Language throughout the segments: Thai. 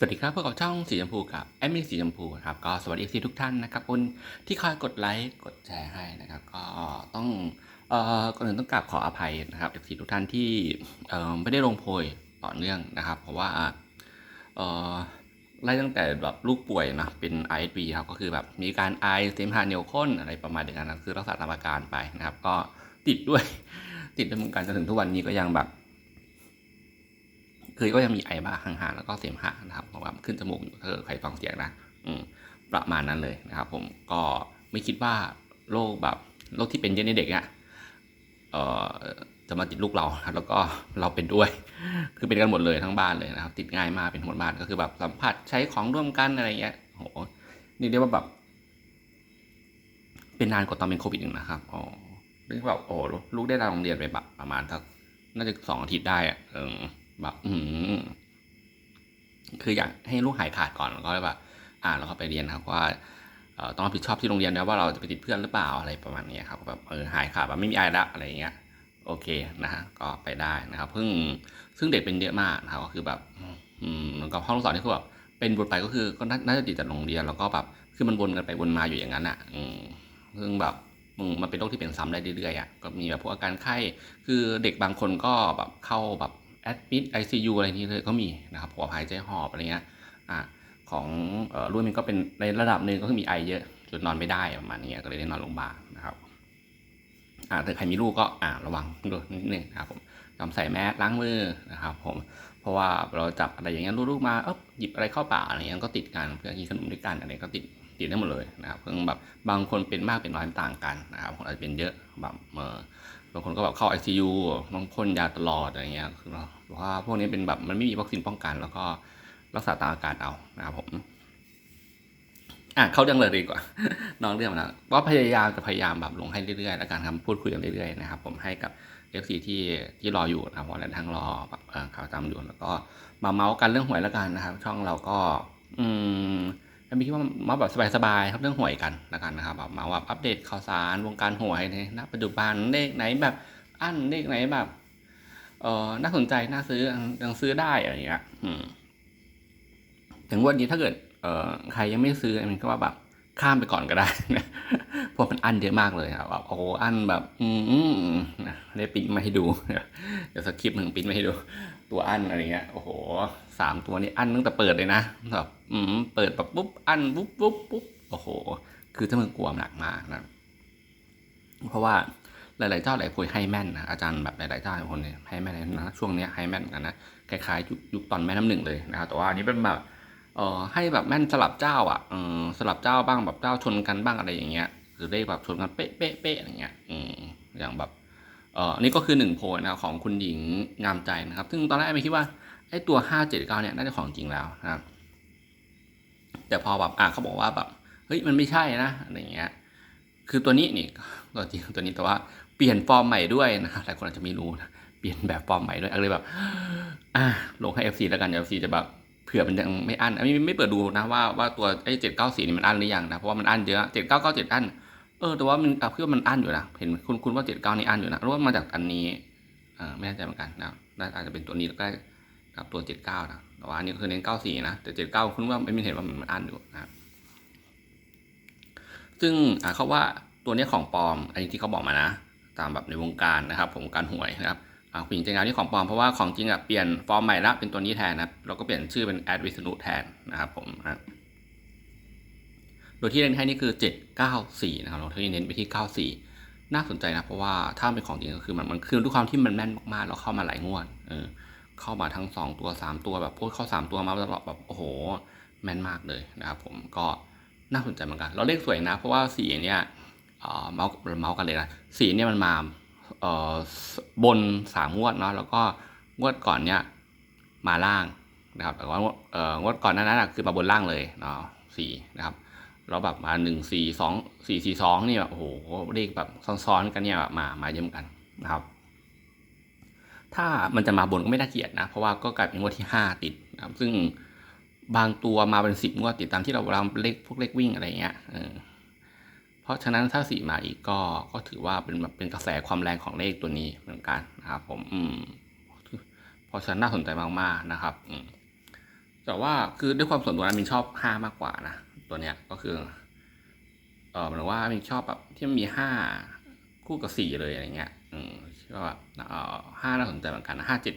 สวัสดีครับพวกกับช่องสีชมพูกับแอดมินสีชมพูครับก็สวัสดีสีทุกท่านนะครับคนที่คอยกดไลค์กดแชร์ให้นะครับ ก็ต้องเอ่อก่อนอื่นต้องกราบขออภัยนะครับสีทุกท่านที่เอ่อไม่ได้ลงโพยต่อเนื่องนะครับ เพราะว่าเอ่อไล่ตั้งแต่แบบลูกป่วยนะเป็น ISB ครับก็คือแบบมีการไอเสมหะเหนียวข้นอะไรประมาณอย่างนั้นคือรักษาตามอาการไปนะครับ ก็ติดด้วยติดด้วยเหมือนกันจนถึงทุกวันนี้ก็ยังแบบ คือก็ยังมีไอบ้างห่างๆแล้วก็เสมหะนะครับเพราะว่าขึ้นจมูกอยู่ถ้าเกิดใครฟังเสียงนะอืมประมาณนั้นเลยนะครับ ผมก็ไม่คิดว่าโรคแบบโรคที่เป็นเยอะในเด็กอะ่ะเอ่อจะมาติดลูกเราแล้วก็เราเป็นด้วย คือเป็นกันหมดเลยทั้งบ้านเลยนะครับ ติดง่ายมากเป็นหมดบ้านก็คือแบบสัมผัสใช้ของร่วมกันอะไรเงี้ยโหนี่เรียกว่าแบบ เป็นนานกว่าตอนเป็นโควิดอีกนะครับอ๋อเรียกว่าแบบโอ้ลูกได้ลาโรงเรียนไปแบบประมาณสักน่าจะสองอาทิตย์ได้อะเออ แบบอืมคืออยากให้ลูกหายขาดก่อนแล้วก็แบบอ่านแล้วก็ไปเรียนครับว่าต้องรับผิดชอบที่โรงเรียนนะว่าเราจะไปติดเพื่อนหรือเปล่าอะไรประมาณนี้ครับแบบเออหายขาดแบบไม่มีอะไรละอะไรเงี้ยโอเคนะฮะก็ไปได้นะครับเพิ่งซึ่งเด็กเป็นเยอะมากนะครับก็คือแบบอืมแล้วก็ห้องลูกศรนี่คือแบบเป็นวนไปก็คือก็น่าจะติดจากโรงเรียน แล้วก็แบบคือมันวนกันไปวนมาอยู่อย่างนั้นอะอืมซึ่งแบบมมันเป็นโรคที่เป็นซ้ำได้เรื่อยๆอะก็มีแบบพวกอาการไข้ คือเด็กบางคนก็แบบเข้าแบบ แอดมิดไอซียูอะไรนี้เลยก็มีนะครับหัวหายใจหอบอะไรเงี้ยอ่าของออรุ่นนี้ก็เป็นในระดับหนึ่งก็คือมีไอเยอะจนนอนไม่ได้ประมาณนี้ก็เลยได้นอนโรงพยาบาลนะครับอ่าถ้าใครมีลูกก็อ่าระวังด้วยนิดนึงนะครับผมจำใส่แมสล้างมือนะครับผมเพราะว่าเราจับอะไรอย่างเงี้ยลูกๆมาเอ๊บหยิบอะไรเข้าปากอะไรเงี้ยก็ติดกันเพื่อกินขนมด้วยกันอะไรก็ติดติดได้หมดเลยนะครับเพิ่งแบบบางคนเป็นมากเป็นน้อยต่างกันนะครับคนอาจจะเป็นเยอะแบบเออ บางคนก็แบบเข้า ICU ต้องพ่นยาตลอดอะไรเงี้ยคือเราเพราะว่าพวกนี้เป็นแบบมันไม่มีวัคซีนป้องกัน แล้วก็รักษาตามอาการเอานะครับผมอะเข้าเรื่องเลยดีกว่า นอกเรื่องนะก็พยายามจะพยายามแบบลงให้เรื่อยๆแล้วกันครับพูดคุยกันเรื่อยๆนะครับผมให้กับ FC ที่ที่รออยู่นะครับเพราะหลายทั้งรอแบบเอ่อข่าวจำอยู่แล้วก็มาเมาส์กันเรื่องหวยแล้วกันนะครับ ช่องเราก็ อืม มีคิดว่ามาแบบสบายๆครับเรื่องหวยกันล้วกันนะครับแบบมาแบบอัปเดตข่าวสารวงการหวยในณปัจจุบันเลขไหนแบบอั้นเลขไหนแบบเออน่าสนใจน่าซื้อยังซื้อได้อะไรอย่างเงี้ยถึงวันนี้ถ้าเกิดเออใครยังไม่ซื้อมันก็ว่าแบบข้ามไปก่อนก็ได้นะเพราะมันอันเยอะมากเลยครับแบบโอ้อันแบบ อืมนะได้ปิ้นมาให้ดู เดี๋ยวสคริปต์หนึ่งปิ้นมาให้ดู ตัวอั้นอะไรเงี้ยโอ้โหสามตัวนี้อั้นตั้งแต่เปิดเลยนะแบบอืมเปิดแบบปุ๊บอั้นปุ๊บปุ๊บปุ๊บโอ้โห คือถ้ามึงกลัวหนักมากนะเพราะว่าหลายๆเจ้าหลายคนให้แม่นนะอาจารย์แบบหลายๆเจ้าหลายคนเนี่ยให้แม่นนะช่วงเนี้ยให้แม่นกันนะคล้ายๆยุคตอนแม่น้ำหนึ่งเลยนะครับแต่ว่าอันนี้เป็นแบบเอ่อให้แบบแม่นสลับเจ้าอะเออสลับเจ้าบ้างแบบเจ้าชนกันบ้างอะไรอย่างเงี้ยหรือได้แบบชนกันเป๊ะเป๊ะเป๊ะอะไรเงี้ยอืมอย่างแบบ อ่ออันนี้ก็คือหนึ่งโพลนะครับของคุณหญิงงามใจนะครับ ซึ่งตอนแรกไม่คิดว่าไอ้ตัวห้าเจ็ดเก้าเนี่ยน่าจะของจริงแล้วนะครับ แต่พอแบบอะเขาบอกว่าแบบเฮ้ยมันไม่ใช่นะอะไรเงี้ย คือตัวนี้นี่ตัวจริงตัวนี้แต่ว่าเปลี่ยนฟอร์มใหม่ด้วยนะครับหลายคนอาจจะไม่รู้นะเปลี่ยนแบบฟอร์มใหม่ด้วยอะไรแบบอะลงให้ FC แล้วกัน FC จะแบบเผื่อมันยังไม่อั้นอันนี้ไม่เปิดดูนะว่าว่าตัวไอ้เจ็ดเก้าสี่นี่มันอั้นหรือยังนะเพราะว่ามันอั้นเยอะเจ็ดเก้าเก้าเจ็ดอั้น เออแต่ว่ามันเพื่อมันอั้นอยู่นะเห็นคุณคุณว่าเจ็ดเก้านี่อั้นอยู่นะรู้ว่ามาจากอันนี้เออไม่แน่ใจเหมือนกันนะน่าอาจจะเป็นตัวนี้แล้วก็กับตัวเจ็ดเก้านะแต่ว่าอันนี้ก็คือเน้นเก้าสี่นะแต่เจ็ดเก้าคุณว่าไม่มีเห็นว่ามันอั้นอยู่นะซึ่งอ่าเขาว่าตัวนี้ของปลอมอันนี้ที่เขาบอกมานะ ตามแบบในวงการนะครับ ผมการหวยนะครับอ่าผู้หญิงใจงานที่ของปลอมเพราะว่าของจริงอะเปลี่ยนฟอร์มใหม่ละเป็นตัวนี้แทนนะเราก็เปลี่ยนชื่อเป็นแอดวิษณุแทนนะครับผมอะ โดยที่เน้นให้นี่คือ 794 นะครับเราที่เน้นไปที่ 94 น่าสนใจนะ เพราะว่าถ้าเป็นของจริงก็คือมันมันคือด้วยความที่มันแม่นมากๆเราเข้ามาหลายงวดเออเข้ามาทั้ง 2 ตัว 3 ตัวแบบพูดเข้า 3 ตัวมาตลอดแบบโอ้โหแม่นมากเลยนะครับผมก็น่าสนใจเหมือนกันเราเลขสวยนะ เพราะว่าสีเนี่ยเออเมาส์เมาส์กันเลยนะสีเนี่ยมันมาเออบนสามงวดเนาะแล้วก็งวดก่อนเนี่ยมาล่างนะครับแต่ว่างวดเอองวดก่อนนานั้นนะคือมาบนล่างเลยเนาะสี่นะครับ แล้วแบบมาหนึ่งสี่สองสี่สี่สองนี่แบบโอ้โหเลขแบบซ้อนๆกันเนี่ยแบบมามาเยอะเหมือนกันนะครับ ถ้ามันจะมาบนก็ไม่น่าเกลียดนะ เพราะว่าก็กลายเป็นงวดที่ห้าติดนะครับ ซึ่งบางตัวมาเป็นสิบงวดติดตามที่เราเราเลขพวกเลขวิ่งอะไรเงี้ยเออเพราะฉะนั้นถ้าสี่มาอีกก็ก็ถือว่าเป็นแบบเป็นกระแสความแรงของเลขตัวนี้เหมือนกันนะครับ ผม อืมเพราะฉะนั้นน่าสนใจมากๆนะครับ อืมแต่ว่าคือด้วยความส่วนตัวนะมินชอบห้ามากกว่านะ ตัวเนี้ยก็คือเออหมายว่ามินชอบแบบที่มันมีห้าคู่กับสี่เลยอะไรเงี้ยอืมก็แบบเออห้าน่าสนใจเหมือนกันนะห้าเจ็ด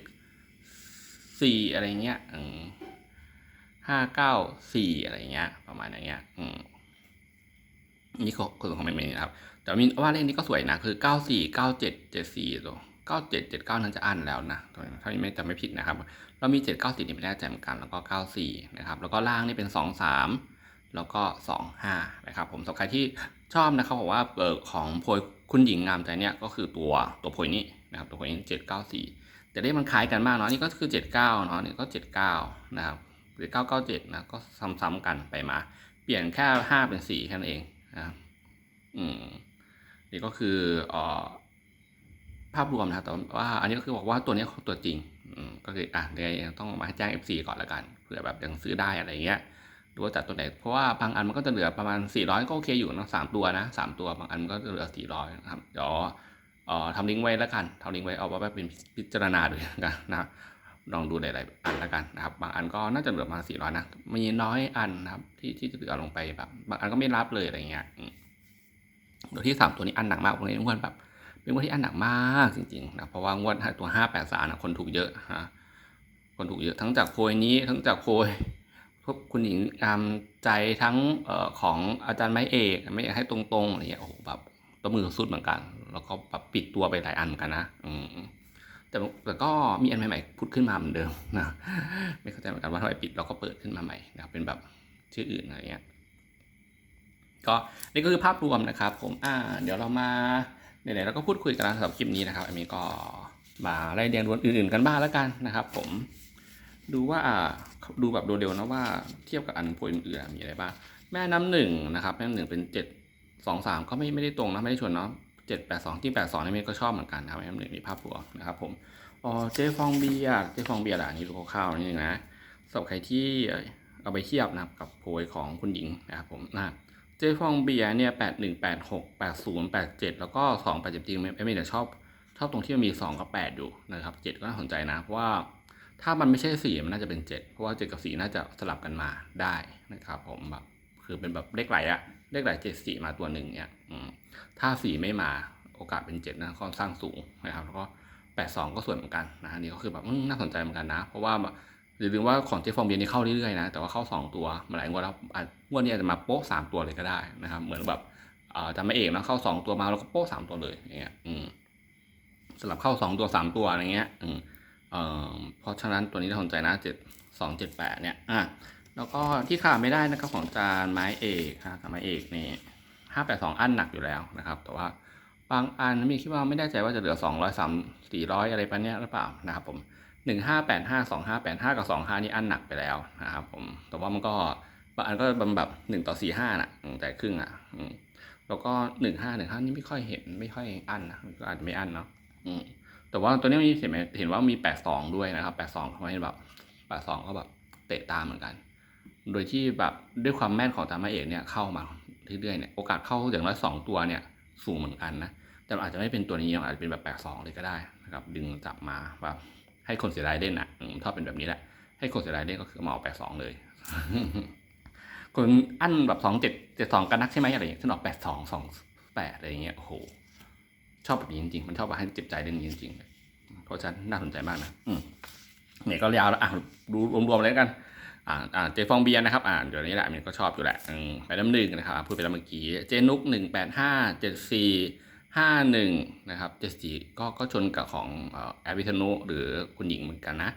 สี่อะไรเงี้ยอืมห้าเก้าสี่อะไรเงี้ย ประมาณอย่างเงี้ย อืมนี่คือของมินมินนะครับ แต่มินว่าเลขนี้ก็สวยนะ คือเก้าสี่เก้าเจ็ดเจ็ดสี่ตัวเก้าเจ็ดเจ็ดเก้านั้นจะอั้นแล้วนะถ้าไม่จำไม่ผิดนะครับ เรามีเจ็ดเก้าสี่นี่ไม่แน่ใจเหมือนกัน แล้วก็เก้าสี่นะครับ แล้วก็ล่างนี่เป็นสองสาม แล้วก็สองห้านะครับผมสำหรับใครที่ชอบนะครับบอกว่าเออของโพยคุณหญิงงามใจเนี่ยก็คือตัวตัวโพยนี้นะครับตัวโพยนี้เจ็ดเก้าสี่แต่เลขมันคล้ายกันมากเนาะนี่ก็คือเจ็ดเนาะนี่ก็เจ็ดเก้านะครับหรือเก้าเก้าเจ็ดนะก็ซ้ำๆกันไปมา เปลี่ยนแค่ห้าเป็นสี่แค่นั้นเองนะครับอืมนี่ก็คืออ่อภาพรวมนะครับแต่ว่าอันนี้ก็คือบอกว่าตัวนี้ตัวจริงอืมก็คืออะเดี๋ยวต้องมาให้แจ้ง FC ก่อนละกันเผื่อแบบยังซื้อได้อะไรเงี้ย หรือว่าจัดตัวไหนเพราะว่าบางอันมันก็จะเหลือประมาณ 400 ก็โอเคอยู่นะสามตัวนะสามตัวบางอันก็จะเหลือ 400 นะครับเดี๋ยวทำลิงก์ไว้แล้วกันทำลิงก์ไว้เอาไว้เป็นพิจารณาด้วยกันนะครับลองดูหลายๆอันแล้วกันนะครับ บางอันก็น่าจะเหลือประมาณ400นะมีน้อยอันนะครับ ที่ที่จะเหลือลงไปแบบ บางอันก็ไม่รับเลยอะไรเงี้ยโดยที่สามตัวนี้อันหนักมากตรงนี้ทุกคนแบบ เป็นงวดที่อันหนักมากจริงๆนะเพราะว่างวดตัวห้าแปดสามนะคนถูกเยอะฮะคนถูกเยอะทั้งจากโพยนี้ทั้งจากโพย พวกคุณหญิงตามใจทั้งอของอาจารย์ไม้เอกไม่อยากให้ตรงๆอะไรเงี้ยโอ้โหแบบตัวมือสุดเหมือนกัน แล้วก็แบบปิดตัวไปหลายอันเหมือนกันนะอืมแต่แต่ก็มีอันใหม่ๆพุดขึ้นมาเหมือนเดิมนะไม่เข้าใจเหมือนกันว่าทำไมปิดแล้วก็เปิดขึ้นมาใหม่นะครับเป็นแบบชื่ออื่นอะไรเงี้ยก็นี่ก็คือภาพรวมนะครับ ผมอ่า เดี๋ยวเรามาไหนๆเราก็พูดคุยกันแล้วสำหรับคลิปนี้นะครับอันนี้ก็มาไล่เรียนวนอื่น ๆ กันบ้างแล้วกันนะครับ ผมดูว่า ดูแบบดูเร็วนะว่าเทียบกับอันโพยอื่นๆมีอะไรบ้างแม่น้ำหนึ่งนะครับแม่น้ำหนึ่งเป็นเจ็ดสองสามก็ไม่ไม่ได้ตรงนะไม่ได้ชนเนาะเจ็ดแปดสองที่แปดสองนี่เมก็ชอบเหมือนกันนะครับแม่น้ำหนึ่งมีภาพรวมนะครับผมอ๋อเจฟองเบียร์เจฟองเบียร์อะนี่ดูคร่าวๆนิดนึงนะสำหรับใครที่เอาไปเทียบนะครับกับโพยของคุณหญิงนะครับผมนะเจฟองเบียร์เนี่ยแปดหนึ่งแปดหกแปดศูนย์แปดเจ็ดแล้วก็สองแปดเจ็ดจริงไม่ไม่แต่ชอบชอบตรงที่มันมีสองกับแปดอยู่นะครับเจ็ดก็น่าสนใจนะเพราะว่า ถ้ามันไม่ใช่สี่มันน่าจะเป็นเจ็ดเพราะว่าเจ็ดกับสี่น่าจะสลับกันมาได้นะครับ ผมแบบคือเป็นแบบเลขไหลอะเลขไหลเจ็ดสี่มาตัวหนึ่งเนี่ยถ้าสี่ไม่มาโอกาสเป็นเจ็ดนะค่อนข้างสูงนะครับ แล้วก็แปดสองก็ส่วนเหมือนกันนะนี่ก็คือแบบน่าสนใจเหมือนกันนะ เพราะว่าแบบอย่าลืมว่าของเจฟองเบียนี่เข้าเรื่อยๆนะแต่ว่าเข้า 2 ตัวมาหลายงวดแล้วอะงวดนี้อาจจะมาโป๊ะสามตัวเลยก็ได้นะครับ เหมือนแบบอ่อจำไม่เอกนะเข้า 2 ตัวมาแล้วก็โป๊ะสามตัวเลยอย่างเงี้ยสลับเข้า 2 ตัว 3 ตัวอะไรเงี้ยอื เพราะฉะนั้นตัวนี้น่าสนใจนะเจ็ดสองเจ็ดแปดเนี่ยอะแล้วก็ที่ขาดไม่ได้นะครับของจานไม้เอกค่ะจานไม้เอกนี่ห้าแปดสองอันหนักอยู่แล้วนะครับ แต่ว่าบางอันมีคิดว่าไม่แน่ใจว่าจะเหลือสองร้อยสามสี่ร้อยอะไรประมาณเนี้ยหรือเปล่านะครับผมหนึ่งห้าแปดห้าสองห้าแปดห้ากับสองห้านี่อันหนักไปแล้วนะครับผมแต่ว่ามันก็บางอันก็เป็นแบบหนึ่งต่อสี่ห้าน่ะแต่ครึ่งอะแล้วก็หนึ่งห้าหนึ่งห้านี่ไม่ค่อยเห็นไม่ค่อยอันนะก็อาจจะไม่อันเนาะอืม แต่ว่าตัวนี้มีเห็นไหมเห็นว่ามีแปดสองด้วยนะครับแปดสองทำให้แบบแปดสองก็แบบเตะตามเหมือนกัน โดยที่แบบด้วยความแม่นของจามาเอกเนี่ยเข้ามาเรื่อยๆเนี่ยโอกาสเข้าอย่างน้อยสองตัวเนี่ยสูงเหมือนกันนะ แต่อาจจะไม่เป็นตัวนี้อาจจะเป็นแบบแปดสองเลยก็ได้นะครับดึงจับมาแบบให้คนเสียดายเล่นอะอืมถ้าเป็นแบบนี้แหละ ให้คนเสียดายเล่นก็คือมาออกแปดสองเลยคนอั้นแบบสองเจ็ดเจ็ดสองกันนักใช่ไหมอะไรอย่างเงี้ยฉันออกแปดสองสองแปดอะไรอย่างเงี้ยโอ้โห ชอบแบบนี้จริงๆ มันชอบแบบให้เจ็บใจเล่องนี้จริงๆ เพราะฉะนั้นน่าสนใจมากนะอืมเนี่ยก็ยาวแล้วอะดูรวมๆเลยกัน อ่าอ่าเจฟองเบียนะครับ อ่าเดี๋ยวนี้แหละมันก็ชอบอยู่แหละอืมไปน้ำหนึ่งนะครับ พูดไปแล้วเมื่อกี้ เจนุกหนึ่งแปดห้าเจ็ดสี่ห้าหนึ่งนะครับเจ็ดสี่ก็ก็ชนกับของแอร์วิทนุหรือคุณหญิงเหมือนกันนะ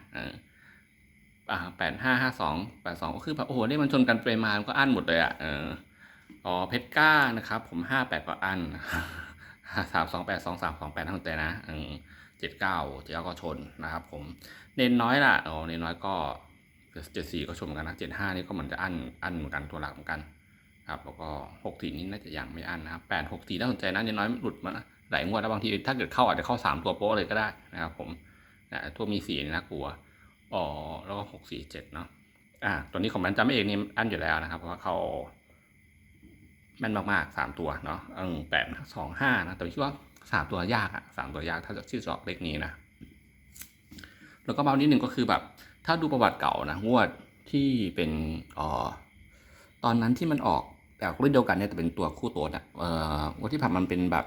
อ่าแปดห้าห้าสองแปดสองก็คือแบบโอ้โหนี่มันชนกันไปมามันก็อั้นหมดเลยอะเอออ๋อเพชรก้านะครับ ผมห้าแปดก็อั้น สามสองแปดสองสามสองแปดทั้งแต่นะเจ็ดเก้าเจ็ดเก้าก็ชนนะครับ ผมเน้นน้อยล่ะอ๋อเน้นน้อยก็เจ็ดสี่ก็ชนเหมือนกันนะเจ็ดห้านี่ก็เหมันจะอั้นอั้นเหมือนกันตัวหลักเหมือนกันครับแล้วก็หกสี่นี้น่าจะยังไม่อันนะครับแปดหกสี่น่าสนใจนะเน้นน้อยหลุดมาหลายงวดแล้วบางทีถ้าเกิดเข้าอาจจะเข้าสามตัวโป๊ะเลยก็ได้นะครับ ผมนะตัวมีสี่นี่น่ากลัวอ๋อแล้วก็หกสี่เจ็ดเนาะอ่าตัวนี้ของมันจำไม่เองนี่อันอยู่แล้วนะครับ เพราะว่าเขา แม่นมากๆสามตัวเนาะเออแปดสองห้านะ แต่คิดว่าสามตัวยากอะสามตัวยากถ้าจะชื่อจอกเลขนี้นะ แล้วก็เบานิดหนึ่งก็คือแบบ ถ้าดูประวัติเก่านะงวดที่เป็นอ่อตอนนั้นที่มันออกแต่รุ่นเดียวกันเนี่ยแต่เป็นตัวคู่ต๊ดอะเอ่องวดที่ผ่านมันเป็นแบบ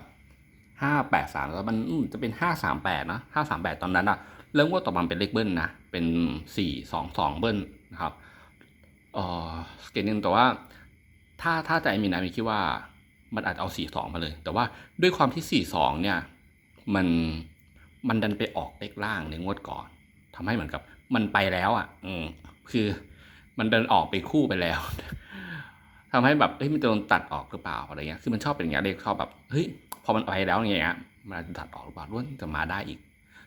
ห้าแปดสามแล้วมันจะเป็นห้าสามแปดนะห้าสามแปดตอนนั้นอะเริ่มว่าต่อมาเป็นเลขเบิ้ลนะเป็นสี่สองสองเบิ้ลนะครับเอ่อสเกตนึงแต่ว่า ถ้าถ้าใจมีนะมีคิดว่ามันอาจจะเอาสี่สองมาเลย แต่ว่าด้วยความที่สี่สองเนี่ยมันมันดันไปออกเลขล่างในงวดก่อนทำให้เหมือนกับ มันไปแล้วอะ อืมคือมันเดินออกไปคู่ไปแล้วทำให้แบบเฮ้ยมันจะโดนตัดออกหรือเปล่าอะไรเงี้ยคือมันชอบเป็นอย่างเงี้ยเลขชอบแบบเฮ้ยพอมันไปแล้วอย่างเงี้ยมันอาจจะตัดออกหรือเปล่าล้วนจะมาได้อีก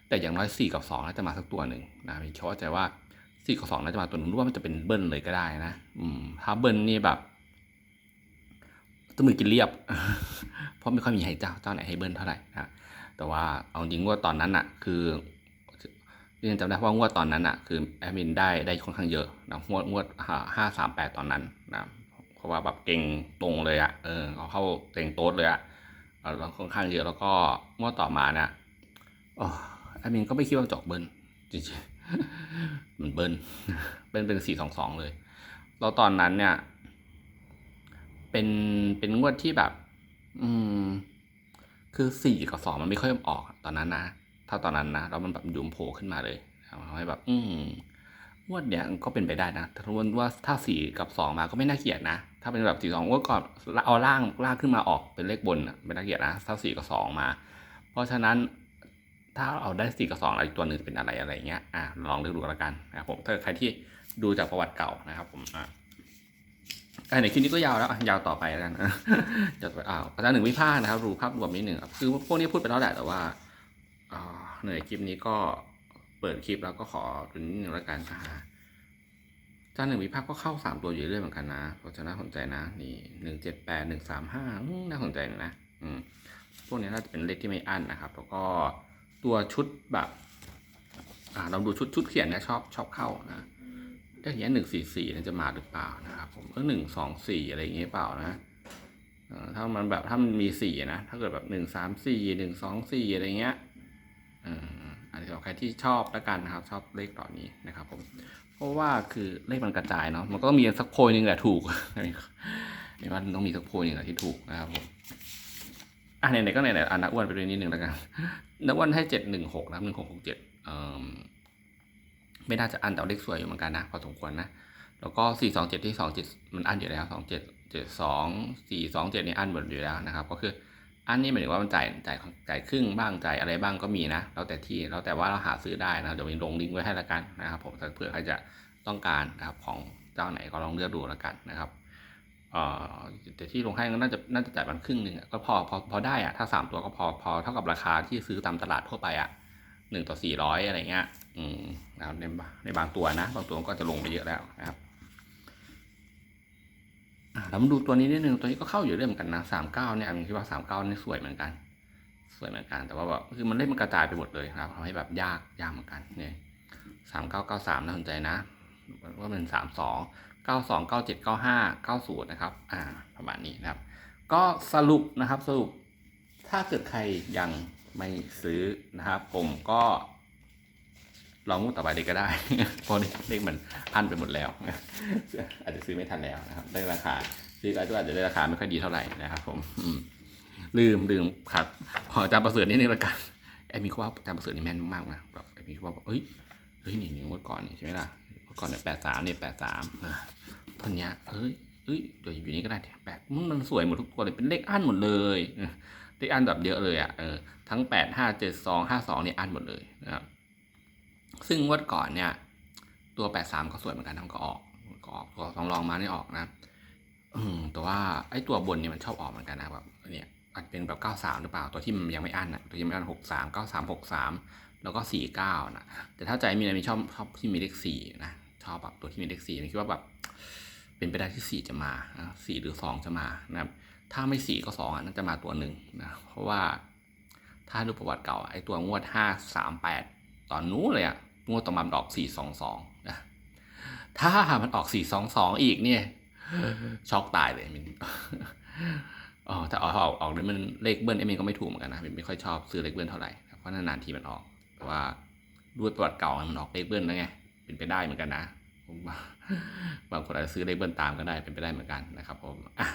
แต่อย่างน้อยสี่กับสองน่าจะมาสักตัวหนึ่งนะมีเข้าใจว่าสี่กับสองน่าจะมาตัวหนึ่งรู้ว่ามันจะเป็นเบิ้ลเลยก็ได้นะ อืมถ้าเบิ้ลนี่แบบ ต้องมือกินเรียบ เพราะไม่ค่อยมีให้เจ้าเจ้าไหนให้เบิ้ลเท่าไหร่นะแต่ว่าเอาจริงว่าตอนนั้นอะ คือยังจำได้ว่างวดตอนนั้นอะคือแอดมินได้ได้ค่อนข้างเยอะนะงวดงวดห้าสามแปดตอนนั้นนะเพราะว่าแบบเก่งตรงเลยอะเออเขาเข้าเก่งโต๊ดเลยอะเออแล้วค่อนข้างเยอะแล้วก็งวดต่อมาเนี่ยแอดมินก็ไม่คิดว่าจะออกเบิ้ลจริงๆมันเบิ้ลเป็นเป็นสี่สองสองเลย แล้วตอนนั้นเนี่ย เป็นเป็นงวดที่แบบ อืม คือสี่กับสองมันไม่ค่อยออก ตอนนั้นนะถ้าตอนนั้นนะแล้วมันแบบยุมโผล่ขึ้นมาเลยทำให้แบบ อืมงวดเนี้ยก็เป็นไปได้นะแต่ถ้าว่าถ้าสี่กับสองมาก็ไม่น่าเกลียดนะ ถ้าเป็นแบบสี่สองงวดก่อนเอาล่างล่างขึ้นมาออกเป็นเลขบนไม่น่าเกลียดนะถ้าสี่กับสองมา เพราะฉะนั้นถ้าเอาได้สี่กับสองอะไรตัวหนึ่งเป็นอะไรอะไรเงี้ยอะลองเลือกดูแล้วกันนะครับผมถ้าใครที่ดูจากประวัติเก่านะครับผมอะ อะในคลิปนี้ก็ยาวแล้วอะยาวต่อไปแล้วกันจะไปอ้าวอาจารย์หนึ่งวิพากษ์นะครับดูภาพรวมนิดหนึ่งคือพวกนี้พูดไปแล้วแหละแต่ว่าเหนื่อยคลิปนี้ก็เปิดคลิปแล้วก็ขอดูนิดหนึ่งแล้วกันนะฮะอาจารย์หนึ่งวิพากษ์ก็เข้าสามตัวอยู่เรื่อยเหมือนกันนะเพราะฉะนั้นสนใจนะนี่หนึ่งเจ็ดแปดหนึ่งสามห้าน่าสนใจนะอืมพวกนี้น่าจะเป็นเลขที่ไม่อั้นนะครับแล้วก็ตัวชุดแบบอ่าเราดูชุดชุดเขียนนี่ยชอบชอบเข้านะ ถ้าเขียนหนึ่งสี่สี่นี่ยจะมาหรือเปล่านะครับผมเออหนึ่งสองสี่อะไรอย่างเงี้ยเปล่านะถ้ามันแบบถ้ามันมีสี่นะถ้าเกิดแบบหนึ่งสามสี่หนึ่งสองสี่อะไรเงี้ยอออันนี้สำหรับใครที่ชอบแล้วกันนะครับ ชอบเลขต่อนี้นะครับผมเพราะว่าคือเลขมันกระจายเนาะมันก็มีสักโพยหนึ่งแหละถูกในว่าต้องมีสักโพยหนึ่งแหละที่ถูกนะครับผมอะไหนๆก็ไหนๆอะนักอ้วนไปด้วยนิดนึงแล้วกันนักอ้วนให้เจ็ดหนึ่งหกนะครับหนึ่งหกหกเจ็ดอ่อ ไม่น่าจะอันแต่เลขสวยอยู่เหมือนกันนะพอสมควรนะ แล้วก็สี่สองเจ็ดที่สองเจ็ดมันอันอยู่แล้วสองเจ็ดเจ็ดสองสี่สองเจ็ดนี่อันหมดอยู่แล้วนะครับ ก็คืออันนี้หมายถึงว่ามันจ่ายจ่ายจ่ายครึ่งบ้างจ่ายอะไรบ้างก็มีนะแล้วแต่ที่แล้วแต่ว่าเราหาซื้อได้นะเดี๋ยวมีลงลิงก์ไว้ให้ละกันนะครับผมเผื่อใครจะต้องการนะครับของเจ้าไหนก็ลองเลือกดูแล้วกันนะครับแต่ที่ลงให้ก็น่าจะน่าจะจ่ายมันครึ่งหนึ่งก็พอพอพอได้อะถ้าสามตัวก็พอพอเท่ากับราคาที่ซื้อตามตลาดทั่วไปอะหนึ่งต่อสี่ร้อยอะไรเงี้ย อืมนะครับในในบางตัวนะ บางตัวก็จะลงไปเยอะแล้วนะครับอะเรามาดูตัวนี้นิดนึงตัวนี้ก็เข้าอยู่เรื่อยเหมือนกันนะสามเก้าเนี่ยผมคิดว่าสามเก้านี่สวยเหมือนกัน สวยเหมือนกัน แต่ว่าแบบคือมันเล่นมันกระจายไปหมดเลยนะครับทำให้แบบยากยากเหมือนกันเนี่ยสามเก้าเก้าสามน่าสนใจนะว่าเป็นสามสองเก้าสองเก้าเจ็ดเก้าห้าเก้าศูนย์นะครับ อ่า ประมาณนี้นะครับ ก็สรุปนะครับสรุปถ้าเกิดใครยังไม่ซื้อนะครับ ผมก็ ลองงวดต่อไปเลยก็ได้เพราะเลขมันอันไปหมดแล้ว อาจจะซื้อไม่ทันแล้วนะครับ ได้ราคาซื้อก็อาจจะได้ราคาไม่ค่อยดีเท่าไหร่นะครับผมลืมลืมครับขออาจารย์ประเสริฐนิดนึงละกันไอ้มีว่าอาจารย์ประเสริฐนี่แม่นมากๆนะแบบไอ้มีว่าเฮ้ยเฮ้ยนี่นี่งวดก่อนนี่ใช่ไหมล่ะงวดก่อนเนี่ยแปดสามเนี่ยแปดสามท่านเนี้ยเฮ้ยเฮ้ยเดี๋ยวอยู่นี่ก็ได้แปดมันสวยหมดทุกตัวเลยเป็นเลขอันหมดเลยเออเลขอันแบบเยอะเลยอะเออทั้งแปดห้าเจ็ดสองห้าสองเนี่ยอันหมดเลยนะครับ ซึ่งงวดก่อนเนี่ย ตัวแปดสามก็สวยเหมือนกันทั้งก็ออกก็ออกตัวสองรองมานี่ออกนะอืมแต่ว่าไอ้ตัวบนเนี่ยมันชอบออกเหมือนกันนะแบบเนี่ยอาจเป็นแบบเก้าสามหรือเปล่าตัวที่มันยังไม่อั้นอะตัวที่ไม่อั้นหกสามเก้าสามหกสามแล้วก็สี่เก้านะแต่ถ้าใจมีอะไรมีชอบชอบที่มีเลขสี่นะชอบแบบตัวที่มีเลขสี่คิดว่าแบบเป็นไปได้ที่สี่จะมาสี่หรือสองจะมานะครับถ้าไม่สี่ก็สองอะน่าจะมาตัวหนึ่งนะเพราะว่าถ้าดูประวัติเก่าไอ้ตัวงวดห้าสามแปด ตอนนู้นเลยอะงวดต่อมามันออกสี่สองสองนะถ้ามันออกสี่สองสองอีกเนี่ยช็อกตายเลยมินอ๋อถ้าออกออกออกเลยมันเลขเบิ้ลเอมินก็ไม่ถูกเหมือนกันนะมินไม่ค่อยชอบซื้อเลขเบิ้ลเท่าไหร่เพราะนานๆทีมันออกแต่ว่าด้วยประวัติเก่ามันออกเลขเบิ้ลแล้วไงเป็นไปได้เหมือนกันนะบางคนอาจจะซื้อเลขเบิ้ลตามก็ได้เป็นไปได้เหมือนกันนะครับผมอะ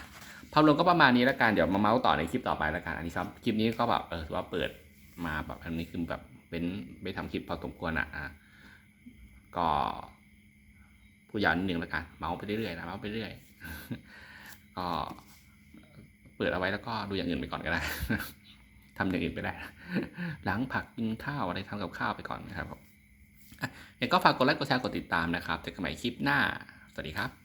ภาพรวมก็ประมาณนี้แล้วกันเดี๋ยวมาเมาส์ต่อในคลิปต่อไปแล้วกันอันนี้ครับคลิปนี้ก็แบบเออถือว่าเปิดมาแบบอันนี้คือแบบ เป็นไปทำคลิปพอสมควรอะอะก็ผู้ยาวนิดนึงแล้วกันเมาส์ไปเรื่อยๆนะเมาส์ไปเรื่อยก็เปิดเอาไว้แล้วก็ดูอย่างอื่นไปก่อนก็ได้ทำอย่างอื่นไปได้ล้างผักกินข้าวอะไรทำกับข้าวไปก่อนนะครับผมยังก็ฝากกดไลค์กดแชร์กดติดตามนะครับเจอกันใหม่คลิปหน้า สวัสดีครับ